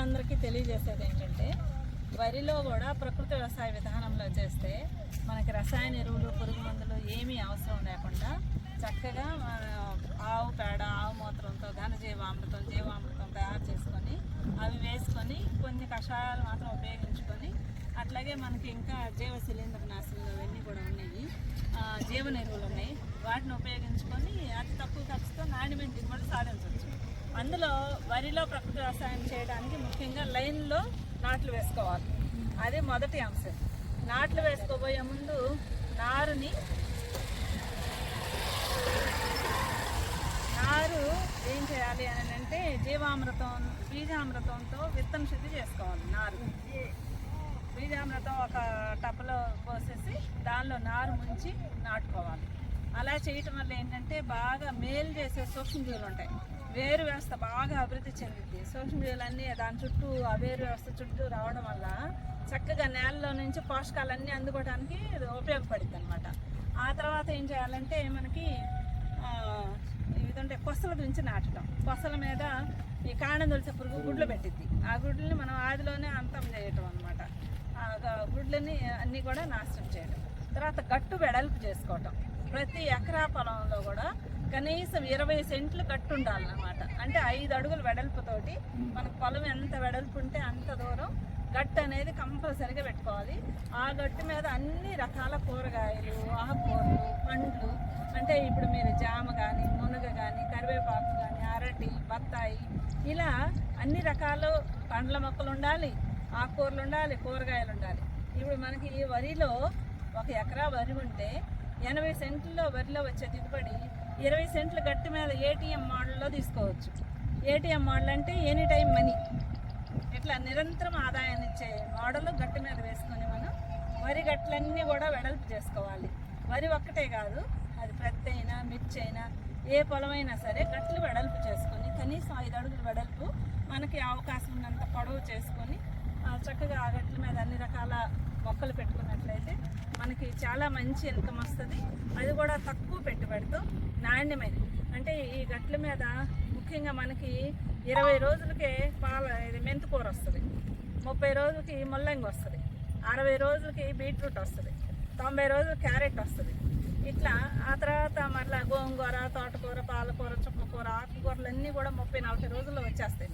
రైతులందరికీ తెలియజేసేది ఏంటంటే వరిలో కూడా ప్రకృతి వ్యవసాయ విధానంలో చేస్తే మనకి రసాయన ఎరువులు పురుగు మందులు ఏమీ అవసరం లేకుండా చక్కగా ఆవు పేడ ఆవు మూత్రంతో ఘనజీవామృతం జీవామృతం తయారు చేసుకొని అవి వేసుకొని కొన్ని కషాయాలు మాత్రం ఉపయోగించుకొని అట్లాగే మనకి ఇంకా జీవ శిలీంద్ర నాశనలు అవన్నీ కూడా ఉన్నాయి. జీవన ఎరువులు ఉన్నాయి. వాటిని ఉపయోగించుకొని అతి తక్కువ ఖర్చుతో నాణ్యమైన దిగుబడి సాధించవచ్చు. అందులో వరిలో ప్రకృతి వ్యవసాయం చేయడానికి ముఖ్యంగా లైన్లో నాట్లు వేసుకోవాలి. అదే మొదటి అంశం. నాట్లు వేసుకోబోయే ముందు నారుని నారు ఏం చేయాలి అని అంటే జీవామృతం బీజామృతంతో విత్తన శుద్ధి చేసుకోవాలి నారు. బీజామృతం ఒక టపలో పోసేసి దానిలో నారు ముంచి నాటుకోవాలి. అలా చేయటం వల్ల ఏంటంటే బాగా మేలు చేసే సూక్ష్మజీవులు ఉంటాయి. వేరు వ్యవస్థ బాగా అభివృద్ధి చెందింది. సూక్ష్మజీవులన్నీ దాని చుట్టూ ఆ వేరు వ్యవస్థ చుట్టూ రావడం వల్ల చక్కగా నేలలో నుంచి పోషకాలన్నీ అందుకోవడానికి ఇది ఉపయోగపడుతుంది అనమాట ఆ తర్వాత ఏం చేయాలంటే మనకి ఇదంటే కొసల నుంచి నాటడం. కొసల మీద ఈ కాండం తులిసే పురుగు గుడ్లు పెట్టిద్ది. ఆ గుడ్లని మనం ఆదిలోనే అంతం చేయటం అనమాట ఆ గుడ్లని అన్నీ కూడా నాశనం చేయడం తర్వాత గట్టు వెడల్పు చేసుకోవటం. ప్రతి ఎకరా పొలంలో కూడా కనీసం ఇరవై సెంట్లు గట్టు ఉండాలన్నమాట అంటే ఐదు అడుగుల వెడల్పుతోటి మన పొలం ఎంత వెడల్పు ఉంటే అంత దూరం గట్టు అనేది కంపల్సరీగా పెట్టుకోవాలి. ఆ గట్టు మీద అన్ని రకాల కూరగాయలు ఆకుకూరలు పండ్లు. అంటే ఇప్పుడు మీరు జామ కానీ మునగ కానీ కరివేపాకు కానీ అరటి బత్తాయి ఇలా అన్ని రకాల పండ్ల మొక్కలు ఉండాలి ఆకుకూరలు ఉండాలి కూరగాయలు ఉండాలి. ఇప్పుడు మనకి ఈ వరిలో ఒక ఎకరా వరి ఉంటే ఎనభై సెంట్లో వరిలో వచ్చే దిగుబడి ఇరవై సెంట్ల గట్టి మీద ఏటీఎం మోడల్లో తీసుకోవచ్చు. ఏటీఎం మోడల్ అంటే ఎనీ టైం మనీ ఇట్లా నిరంతరం ఆదాయాన్ని ఇచ్చే మోడల్ గట్టి మీద వేసుకొని మనం వరి గట్లన్నీ కూడా వెడల్పు చేసుకోవాలి. వరి ఒక్కటే కాదు అది ప్రతి అయినా మిర్చి అయినా ఏ పొలమైనా సరే గట్లు వెడల్పు చేసుకొని కనీసం ఐదు అడుగులు వెడల్పు మనకి అవకాశం ఉన్నంత పొడవు చేసుకొని చక్కగా ఆ గట్ల మీద అన్ని రకాల మొక్కలు పెట్టుకున్నట్లయితే మనకి చాలా మంచి ఇన్కమ్ వస్తుంది. అది కూడా తక్కువ పెట్టుబడితో నాణ్యమైనది. అంటే ఈ గట్ల మీద ముఖ్యంగా మనకి ఇరవై రోజులకే పాల ఇది మెంతికూర వస్తుంది. ముప్పై రోజులకి ముల్లంగి వస్తుంది. అరవై రోజులకి బీట్రూట్ వస్తుంది. తొంభై రోజులు క్యారెట్ వస్తుంది. ఇట్లా ఆ తర్వాత మళ్ళీ గోంగూర తోటకూర పాలకూర చుక్కకూర ఆకుకూరలు అన్నీ కూడా ముప్పై నలభై రోజుల్లో వచ్చేస్తాయి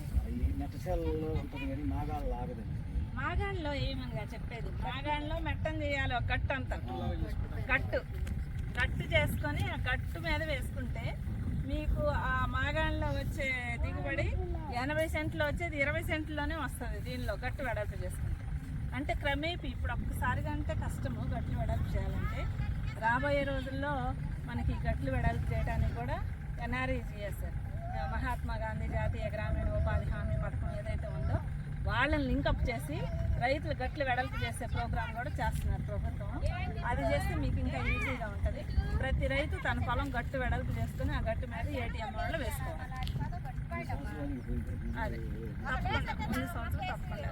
మాగాణిలో మాగాణ్లో ఏమనగా చెప్పేది? మాగాణ్లో మెట్టం చేయాలి ఒక గట్టు అంతా గట్టు గట్టు చేసుకొని ఆ గట్టు మీద వేసుకుంటే మీకు ఆ మాగాణ్లో వచ్చే దిగుబడి ఎనభై సెంట్లో వచ్చేది ఇరవై సెంట్లోనే వస్తుంది దీనిలో గట్టు వెడల్పు చేసుకుంటే. అంటే క్రమేపీ ఇప్పుడు ఒక్కసారిగా అంటే కష్టము గట్లు వెడల్పు చేయాలంటే రాబోయే రోజుల్లో మనకి గట్లు వెడల్పు చేయడానికి కూడా ఎన్ఆర్ఈజీఎస్ మహాత్మా గాంధీ జాతీయ గ్రామీణ ఉపాధి హామీ పథకం ఏదైతే ఉందో వాళ్ళని లింకప్ చేసి రైతులు గట్లు వెడల్పు చేసే ప్రోగ్రామ్ కూడా చేస్తున్నారు ప్రభుత్వం. అది చేస్తే మీకు ఇంకా ఈజీగా ఉంటుంది. ప్రతి రైతు తన పొలం గట్టు వెడల్పు చేసుకుని ఆ గట్టు మీద ఏటీఎం వాళ్ళు వేసుకోవాలి. అది. తప్పకుండా. ముందు సంవత్సరం తప్పకుండా